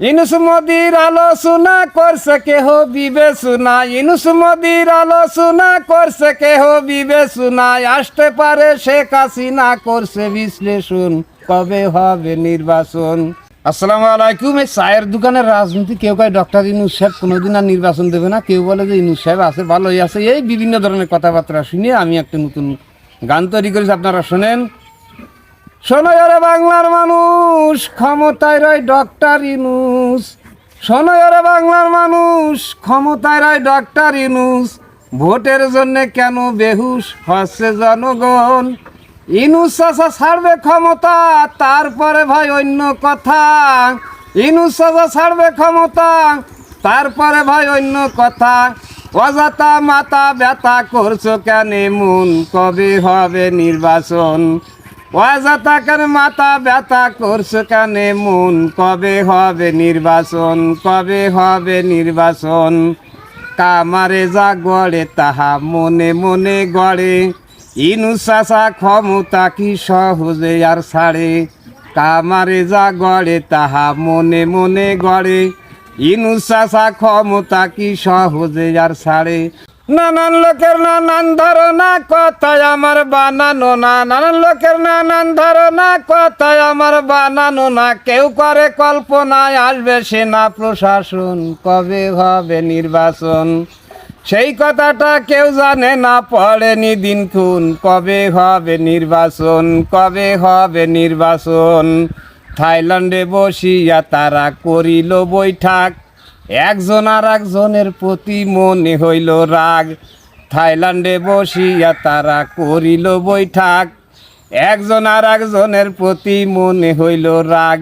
ইনুস মোদির আলোচনা করছে, কেহ বিবেচনা ইনুস মোদির আলোচনা করছে, কেহ বিবেচনা আসতে পারে শেখ হাসিনা, করছে বিশ্লেষণ। কবে হবে নির্বাচন? আসসালামু আলাইকুম। এই চায়ের দোকানের রাজনীতি কেউ কয় ডক্টর ইনুস সাহেব কোনোদিন আর নির্বাচন দেবে না? কেউ বলে যে ইনুস সাহেব আছে, ভালোই আছে। এই বিভিন্ন ধরনের কথাবার্তা শুনে আমি একটা নতুন গান তৈরি করেছি, আপনারা শোনেন। শোনো এরে বাংলার মানুষ, ক্ষমতায় রয় ডক্টর ইনুস। শোনো এরে বাংলার মানুষ, ক্ষমতায় রয় ডক্টর ইনুস। ভোটের জন্য কেন বেহুশ হচ্ছে জনগণ? ইনুস চাষা ছাড়বে ক্ষমতা, তারপরে ভাই অন্য কথা। ইনুস চাষা ছাড়বে ক্ষমতা, তারপরে ভাই অন্য কথা। অজাতা মাতা ব্যথা করছ কেন মন কবে হবে নির্বাচন? অজাতা কেন মাথা ব্যথা করছ কানে মন? কবে হবে নির্বাচন? কবে হবে নির্বাচন? কামারে যা গড়ে, তাহা মনে মনে গড়ে। ইনুসাসা ক্ষমতা কি সহজে আর ছাড়ে? কামারে যা গড়ে, তাহা মনে মনে গড়ে। ইনুসাসা ক্ষমতা কি সহজে আর ছাড়ে? নানান লোকের নানান ধারণা, কথায় আমার বানানো না। নানান লোকের নানান ধারণা, কথায় আমার বানানো না। কেউ করে কল্পনায় আসবে সেনা প্রশাসন, কবে হবে নির্বাচন? সেই কথাটা কেউ জানে না, পড়েনি দিন খুন কবে হবে নির্বাচন, কবে হবে নির্বাচন? থাইল্যান্ডে বসিয়া তারা করিল বৈঠাক। একজন আর একজনের প্রতি মনে হইল রাগ। থাইল্যান্ডে বসিয়া তারা করিল বৈঠাক। একজন আর একজনের প্রতি মনে হইল রাগ।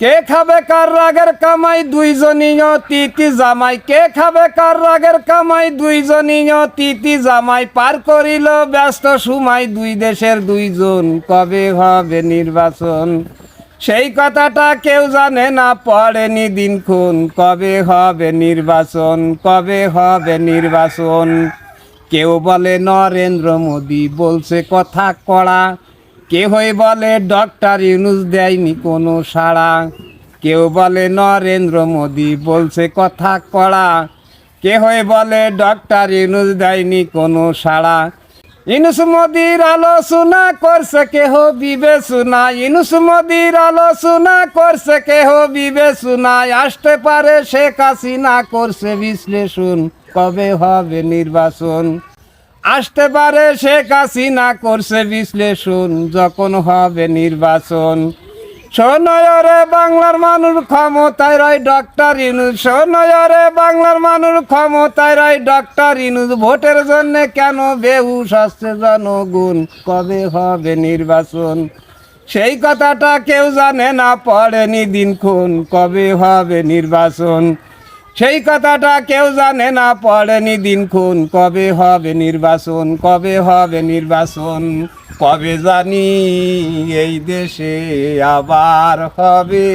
কে খাবে কার রাগের কামাই? দুইজনই তিতি জামাই। কে খাবে কার রাগের কামাই? দুইজনই তিতি জামাই। পার করিল ব্যস্ত সময়। দুই দেশের দুইজন। কবে হবে নির্বাচন? সেই কথাটা কেউ জানে না, পড়েনি দিনক্ষণ কবে হবে নির্বাচন? কবে হবে নির্বাচন? কেউ বলে, নরেন্দ্র মোদী বলছে কথা কড়া। কেহই বলে, ডক্টর ইউনুস দেয়নি কোনো সাড়া। কেউ বলে, নরেন্দ্র মোদী বলছে কথা কড়া। কেহই বলে, ডক্টর ইউনুস দেয়নি কোনো সাড়া। ইনুস মোদির আলোচনা করছে, কেহ বিবেচনা ইনুস মোদির আলোচনা করছে, কেহ বিবেচনা আসতে পারে শেখ হাসিনা, করছে বিশ্লেষণ। কবে হবে নির্বাচন? আসতে পারে শেখ হাসিনা, করছে বিশ্লেষণ। যখন হবে নির্বাচন সোনয়রে বাংলার মানুষ ক্ষমতায় রয় ডক্টর ইনুজ সোনয়রে বাংলার মানুষ ক্ষমতায় রয় ডক্টর ইনুজ ভোটের জন্য কেন বেহুশ আসছে জনগুণ? কবে হবে নির্বাচন? সেই কথাটা কেউ জানে না, পড়েনি দিনক্ষণ। কবে হবে নির্বাচন? সেই কথাটা কেউ জানে না, পড়েনি দিন খুন। কবে হবে নির্বাচন কবে হবে নির্বাচন কবে জানি এই দেশে আবার হবে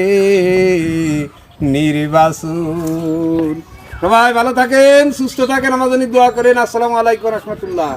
নির্বাচন সবাই ভালো থাকেন, সুস্থ থাকেন, আমাদের দোয়া করেন। আসসালামু আলাইকুম রহমতুল্লাহ।